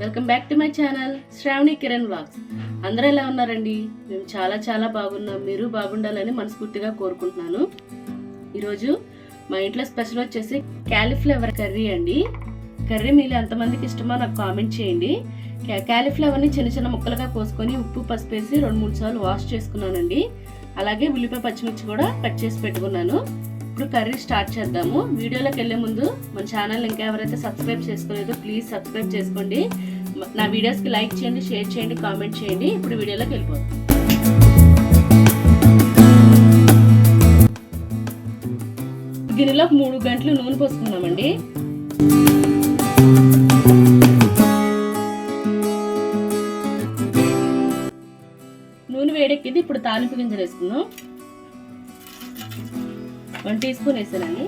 Welcome back to my channel Shravani Kiran vlogs అందరూ ఎలా ఉన్నారండి? మేము చాలా చాలా బాగున్నాం. మీరు బాగుండాలని మనస్ఫూర్తిగా కోరుకుంటున్నాను. ఈరోజు మా ఇంట్లో స్పెషల్ వచ్చేసి క్యాలీఫ్లవర్ కర్రీ అండి. కర్రీ మీలో ఎంతమందికి ఇష్టమో నాకు కామెంట్ చేయండి. క్యాలీఫ్లవర్ని చిన్న చిన్న ముక్కలుగా కోసుకొని ఉప్పు పసుపు వేసి రెండు మూడు సార్లు వాష్ చేసుకున్నానండి. అలాగే ఉల్లిపాయ పచ్చిమిర్చి కూడా కట్ చేసి పెట్టుకున్నాను. ఇప్పుడు కర్రీ స్టార్ట్ చేద్దాము. వీడియోలోకి వెళ్ళే ముందు మన ఛానల్ ఇంకా ఎవరైతే సబ్స్క్రైబ్ చేసుకోలేదో ప్లీజ్ సబ్స్క్రైబ్ చేసుకోండి. నా వీడియోస్కి లైక్ చేయండి షేర్ చేయండి కామెంట్ చేయండి. ఇప్పుడు వీడియోలోకి వెళ్ళిపోతాం గిన్నెలో మూడు గంటలు నూనె పోసుకున్నామండి నూనె వేడెక్కింది ఇప్పుడు తాలింపు గింజలు వేసుకుందాం. వన్ టీ స్పూన్ వేసానండి.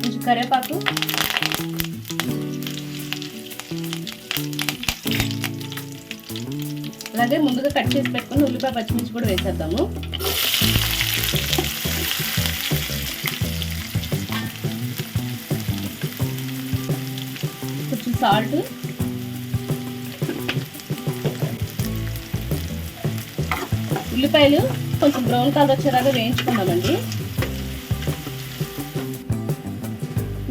కొంచెం కరివేపాకు. అలాగే ముందుగా కట్ చేసి పెట్టుకుని ఉల్లిపాయ పచ్చిమిర్చి కూడా వేసేద్దాము. కొంచెం సాల్ట్ ఉల్లిపాయలు కొంచెం బ్రౌన్ కలర్ వచ్చేలాగా వేయించుకుందామండి.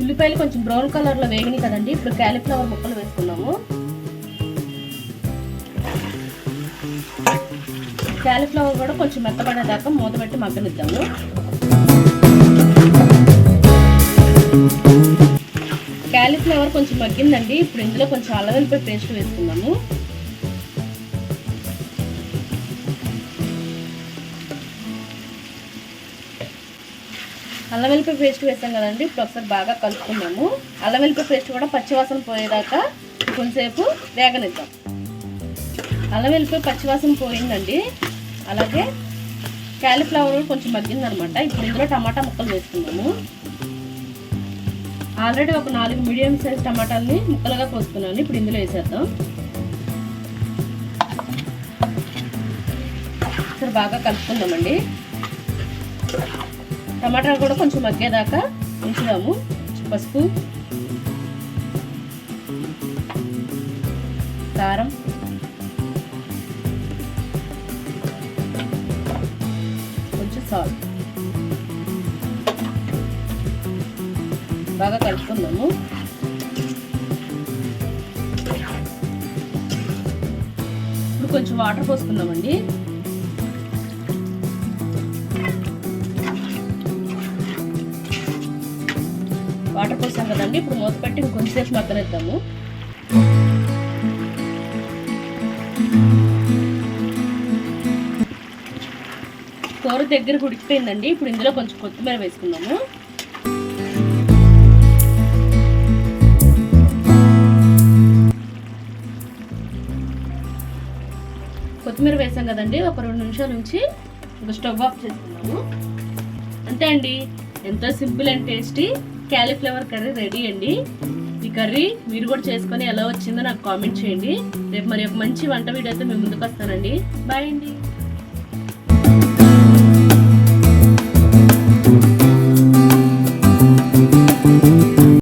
ఉల్లిపాయలు కొంచెం బ్రౌన్ కలర్లో వేగినాయి కదండి. ఇప్పుడు క్యాలీఫ్లవర్ ముక్కలు వేసుకున్నాము. క్యాలీఫ్లవర్ కూడా కొంచెం మెత్తపడేదాకా మూత పెట్టి మగ్గనిద్దాము. క్యాలీఫ్లవర్ కొంచెం మగ్గిందండి. ఇప్పుడు ఇందులో కొంచెం అల్లవెల్లిపాయ పేస్ట్ వేసుకున్నాము అల్లం వెల్లిపాయ పేస్ట్ వేసాం కదండి. ఇప్పుడు ఒకసారి బాగా కలుపుకున్నాము అల్లం వెల్లిపాయ పేస్ట్ కూడా పచ్చివాసన పోయేదాకా కొంతసేపు వేగనిద్దాం. అల్లం వెల్లిపాయ పచ్చివాసన పోయిందండి. అలాగే క్యాలీఫ్లవర్ కూడా కొంచెం మగ్గిందనమాట. ఇప్పుడు ఇందులో టమాటా ముక్కలు వేసుకున్నాము ఆల్రెడీ ఒక నాలుగు మీడియం సైజ్ టమాటాలని ముక్కలుగా కోసుకున్నాను. ఇప్పుడు ఇందులో వేసేద్దాం. ఒకసారి బాగా కలుపుకుందామండి. టమాటాలు కూడా కొంచెం మగ్గేదాకా ఉంచుదాము. పసుపు కారం. కొంచెం సాల్ట్ బాగా కలుపుకుందాము. ఇప్పుడు కొంచెం వాటర్ పోసుకుందామండి. వాటర్ పోసాం కదండి. ఇప్పుడు మూత పెట్టి ఇంకొంచెంసేపు మగ్గనిద్దాము కూర దగ్గర ఉడికిపోయిందండి. ఇప్పుడు ఇందులో కొంచెం కొత్తిమీర వేసుకుందాము. కొత్తిమీర వేసాం కదండి. ఒక రెండు నిమిషాల నుంచి ఒక స్టవ్ ఆఫ్ చేసుకున్నాము అంతే అండి. ఎంతో simple and tasty. Cauliflower curry ready అండి. ఈ కర్రీ మీరు కూడా చేసుకొని ఎలా వచ్చిందో నాకు కామెంట్ చేయండి. రేపు మరి ఒక మంచి వంట వీడియోతో మేము ముందుకు వస్తానండి. బాయ్ అండి.